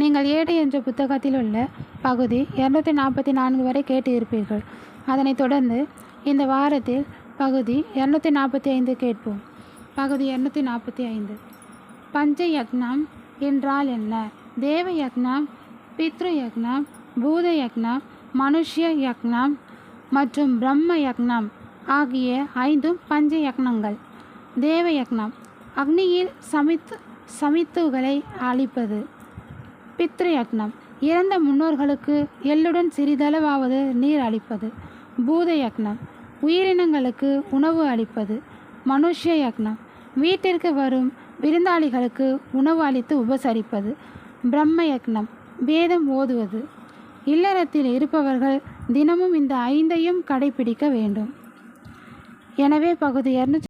நீங்கள் ஏடு என்ற புத்தகத்தில் உள்ள பகுதி இரநூத்தி நாற்பத்தி நான்கு வரை கேட்டு இருப்பீர்கள் அதனைத் தொடர்ந்து இந்த வாரத்தில் பகுதி இரநூத்தி நாற்பத்தி ஐந்து கேட்போம். பகுதி இரநூத்தி நாற்பத்தி ஐந்து பஞ்ச யக்னம் என்றால் என்ன? தேவ யக்னம் பித்ரு யக்னம் பூத யக்னம் மனுஷ்ய யக்னம் மற்றும் பிரம்ம யக்னம் ஆகிய ஐந்தும் பஞ்ச யக்னங்கள் தேவ யக்னம் அக்னியில் சமித்து சமித்துகளை அழிப்பது. பித்ருயக்னம். இறந்த முன்னோர்களுக்கு எள்ளுடன் சிறிதளவாவது நீர் அளிப்பது. பூத யக்னம் உயிரினங்களுக்கு உணவு அளிப்பது. மனுஷ்ய யக்னம் வீட்டிற்கு வரும் விருந்தாளிகளுக்கு உணவு அளித்து உபசரிப்பது. பிரம்ம யக்னம் வேதம் ஓதுவது. இல்லறத்தில் இருப்பவர்கள் தினமும் இந்த ஐந்தையும் கடைபிடிக்க வேண்டும். எனவே பகுதி இரநூத்தி